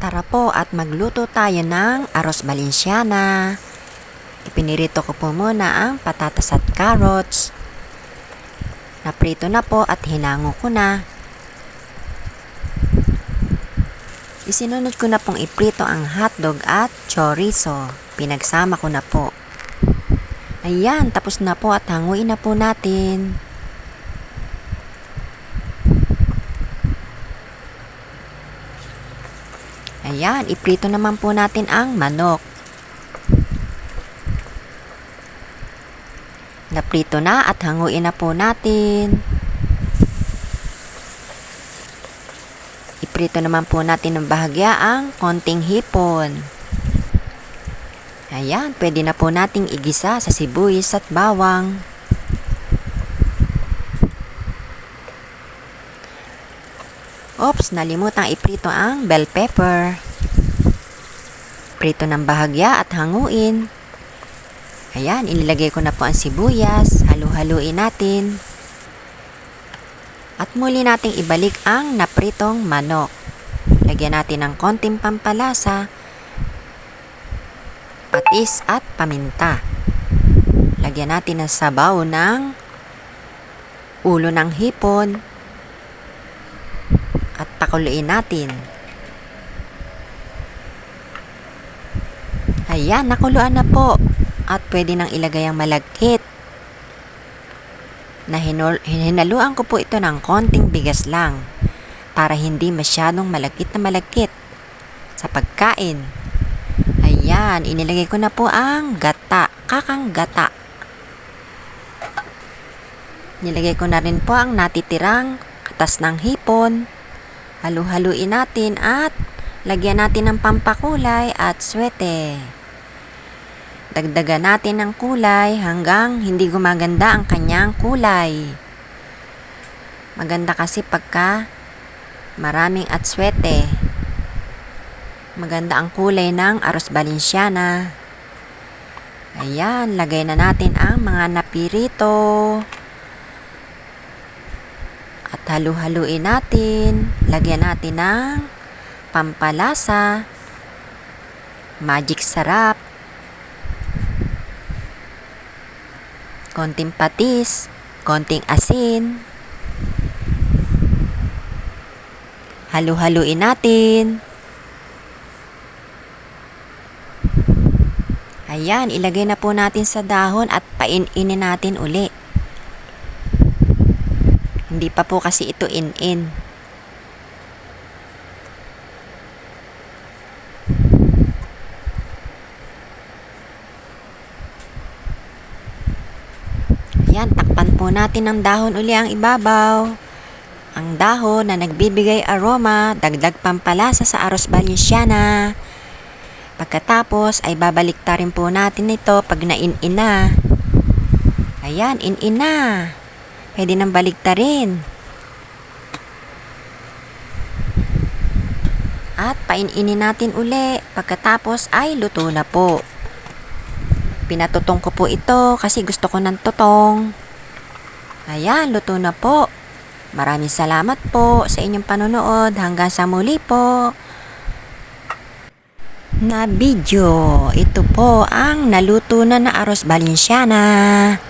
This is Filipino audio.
Tara po at magluto tayo ng aros balinsyana. Ipinirito ko po muna ang patatas at carrots. Naprito na po at hinango ko na. Isinunod ko na pong iprito ang hotdog at chorizo. Pinagsama ko na po. Ayan, tapos na po at hanguin na po natin. Ayan, iprito naman po natin ang manok. Naprito na at hanguin na po natin. Iprito naman po natin ng bahagya ang konting hipon. Ayan, pwede na po nating igisa sa sibuyas at bawang. Oops, nalimutang iprito ang bell pepper. Prito ng bahagya at hanguin. Ayan, inilagay ko na po ang sibuyas. Halu-haluin natin. At muli nating ibalik ang napritong manok. Lagyan natin ng konting pampalasa, patis at paminta. Lagyan natin ng sabaw ng ulo ng hipon pakuluin natin. Ayan, nakuluan na po. At pwede nang ilagay ang malagkit. Na hinaluan ko po ito ng konting bigas lang para hindi masyadong malagkit na malagkit sa pagkain. Ayan, inilagay ko na po ang gata, kakang gata. Nilagay ko na rin po ang natitirang katas ng hipon. Halu-haluin natin at lagyan natin ng pampakulay at swete. Dagdagan natin ng kulay hanggang hindi gumaganda ang kanyang kulay. Maganda kasi pagka maraming atswete. Maganda ang kulay ng aros balinsyana. Ayan, lagay na natin ang mga napirito. At halu-haluin natin. Lagyan natin ng pampalasa, magic sarap, konting patis, konting asin. Halu-haluin natin. Ayan, ilagay na po natin sa dahon at paininin natin uli. Hindi pa po kasi ito in-in. Ayan, takpan po natin ng dahon uli ang ibabaw. Ang dahon na nagbibigay aroma, dagdag pampalasa sa aros balinsyana. Pagkatapos ay babalik rin po natin ito pag nain-in na. Ayan, in-in na. Pwede nang baliktarin. At paininin natin uli. Pagkatapos ay luto na po. Pinatutong ko po ito kasi gusto ko ng tutong. Ayan, luto na po. Maraming salamat po sa inyong panonood. Hanggang sa muli po na video. Ito po ang naluto na na aros balinsyana.